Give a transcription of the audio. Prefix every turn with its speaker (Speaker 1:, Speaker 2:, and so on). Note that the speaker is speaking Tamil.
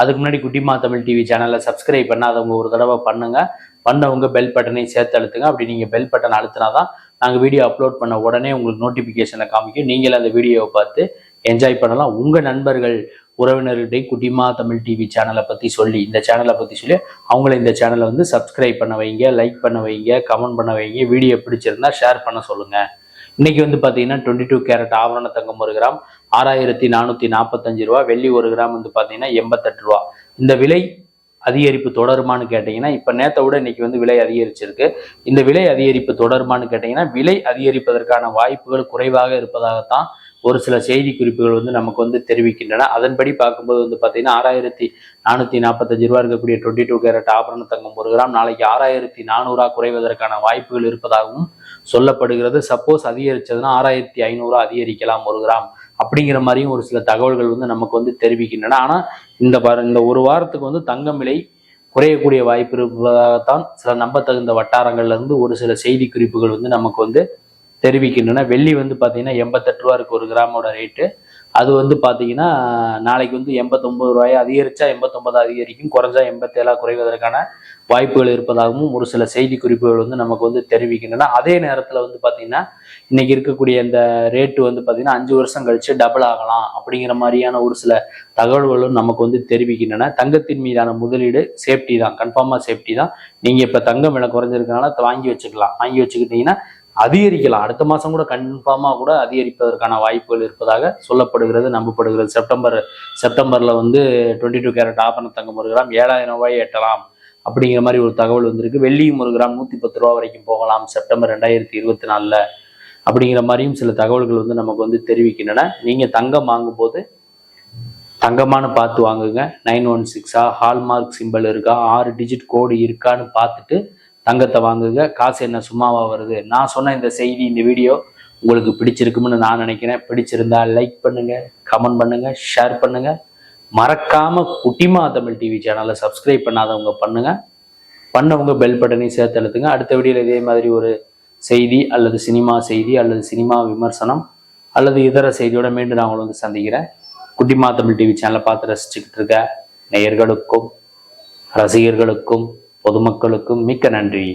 Speaker 1: அதுக்கு முன்னாடி குட்டிமா தமிழ் டிவி சேனலை சப்ஸ்கிரைப் பண்ணாதவங்க ஒரு தடவை பண்ணுங்க. பண்ணவங்க பெல் பட்டனை சேர்த்து அழுத்துங்க. அப்படி நீங்கள் பெல் பட்டன் அழுத்தினாதான் நாங்கள் வீடியோ அப்லோட் பண்ண உடனே உங்களுக்கு நோட்டிஃபிகேஷனை காமிக்கும். நீங்களும் அந்த வீடியோவை பார்த்து என்ஜாய் பண்ணலாம். உங்கள் நண்பர்கள் உறவினர்கிட்ட குட்டிமா தமிழ் டிவி சேனலை பற்றி சொல்லி இந்த சேனலை பற்றி சொல்லி அவங்கள இந்த சேனலை வந்து சப்ஸ்கிரைப் பண்ண வைங்க லைக் பண்ண வைங்க கமெண்ட் பண்ண வைங்க வீடியோ பிடிச்சிருந்தா ஷேர் பண்ண சொல்லுங்கள் இன்னைக்கு வந்து பார்த்தீங்கன்னா டுவெண்ட்டி டூ கேரட் ஆபரண தங்கம் ஒரு கிராம் ஆறாயிரத்தி நானூத்தி நாற்பத்தஞ்சு ரூபா. வெள்ளி ஒரு கிராம் வந்து பாத்தீங்கன்னா எண்பத்தெட்டு ரூபா. இந்த விலை அதிகரிப்பு தொடருமான்னு கேட்டீங்கன்னா இப்ப நேத்த விட இன்னைக்கு வந்து விலை அதிகரிச்சிருக்கு. இந்த விலை அதிகரிப்பு தொடருமான்னு கேட்டீங்கன்னா விலை அதிகரிப்பதற்கான வாய்ப்புகள் குறைவாக இருப்பதாகத்தான் ஒரு சில செய்தி குறிப்புகள் வந்து நமக்கு வந்து தெரிவிக்கின்றன. அதன்படி பார்க்கும்போது வந்து பார்த்தீங்கன்னா ஆறாயிரத்தி நானூற்றி நாற்பத்தஞ்சு ரூபா இருக்கக்கூடிய டுவெண்ட்டி டூ கேரட் ஆபரண தங்கம் ஒரு கிராம் நாளைக்கு ஆறாயிரத்தி நானூறா குறைவதற்கான வாய்ப்புகள் இருப்பதாகவும் சொல்லப்படுகிறது. சப்போஸ் அதிகரிச்சதுன்னா ஆறாயிரத்தி ஐநூறுரூவா அதிகரிக்கலாம் ஒரு கிராம் அப்படிங்கிற மாதிரியும் ஒரு சில தகவல்கள் வந்து நமக்கு வந்து தெரிவிக்கின்றன. ஆனால் இந்த இந்த ஒரு வாரத்துக்கு வந்து தங்கம் விலை குறையக்கூடிய வாய்ப்பு இருப்பதாகத்தான் சில நம்பத்தகுந்த வட்டாரங்கள்ல இருந்து ஒரு சில செய்தி குறிப்புகள் வந்து நமக்கு வந்து தெரிவிக்கின்றன. வெள்ளி வந்து பார்த்தீங்கன்னா எண்பத்தெட்டு ரூபா இருக்கு ஒரு கிராமோட ரேட்டு அது வந்து பார்த்தீங்கன்னா நாளைக்கு வந்து எண்பத்தொம்பது ரூபாயை அதிகரிச்சா எண்பத்தொம்பது அதிகரிக்கும் குறைஞ்சா எண்பத்தேழா குறைவதற்கான வாய்ப்புகள் இருப்பதாகவும் ஒரு சில செய்தி குறிப்புகள் வந்து நமக்கு வந்து தெரிவிக்கின்றன. அதே நேரத்தில் வந்து பார்த்தீங்கன்னா இன்னைக்கு இருக்கக்கூடிய இந்த ரேட்டு வந்து பார்த்தீங்கன்னா அஞ்சு வருஷம் கழித்து டபுள் ஆகலாம் அப்படிங்கிற மாதிரியான ஒரு சில தகவல்களும் நமக்கு வந்து தெரிவிக்கின்றன. தங்கத்தின் மீதான முதலீடு சேஃப்டி தான் கன்ஃபார்மாக சேஃப்டி தான். நீங்கள் இப்போ தங்கம் விலை குறைஞ்சிருக்கனால வாங்கி வச்சுக்கலாம். வாங்கி வச்சுக்கிட்டீங்கன்னா அதிகரிக்கலாம். அடுத்த மாதம் கூட கன்ஃபார்மாக கூட அதிகரிப்பதற்கான வாய்ப்புகள் இருப்பதாக சொல்லப்படுகிறது நம்பப்படுகிறது. செப்டம்பர் செப்டம்பரில் வந்து டுவெண்ட்டி டூ கேரட் ஆபரண தங்கம் ஒரு கிராம் ஏழாயிரம் ரூபாய் எட்டலாம். அப்படிங்கிற மாதிரி ஒரு தகவல் வந்திருக்கு. வெள்ளியும் ஒரு கிராம் நூற்றி பத்து ரூபா வரைக்கும் போகலாம் செப்டம்பர் ரெண்டாயிரத்தி இருபத்தி நாலில். அப்படிங்கிற மாதிரியும் சில தகவல்கள் வந்து நமக்கு வந்து தெரிவிக்கின்றன. நீங்கள் தங்கம் வாங்கும்போது தங்கமானு பார்த்து வாங்குங்க. நைன் ஒன் சிக்ஸா ஹால்மார்க் சிம்பிள் இருக்கா ஆறு டிஜிட் கோடு இருக்கான்னு பார்த்துட்டு தங்கத்தை வாங்குங்க காசு என்ன சும்மாவா வருது? நான் சொன்ன இந்த செய்தி இந்த வீடியோ உங்களுக்கு பிடிச்சிருக்கும்னு நான் நினைக்கிறேன். பிடிச்சிருந்தா லைக் பண்ணுங்க கமெண்ட் பண்ணுங்க ஷேர் பண்ணுங்க. மறக்காம குட்டிமா தமிழ் டிவி சேனலை சப்ஸ்கிரைப் பண்ணாதவங்க பண்ணுங்க. பண்ணவங்க பெல் பட்டனையும் சேர்த்து அழுத்துங்க. அடுத்த வீடியோவில் இதே மாதிரி ஒரு செய்தி அல்லது சினிமா செய்தி அல்லது சினிமா விமர்சனம் அல்லது இதர செய்தியோட மீண்டும் நான் உங்களை வந்து சந்திக்கிறேன். குட்டிமா தமிழ் டிவி சேனலை பார்த்து ரசிச்சுக்கிட்டு இருக்க நேயர்களுக்கும் ரசிகர்களுக்கும் பொதுமக்களுக்கும் மிக்க நன்றி.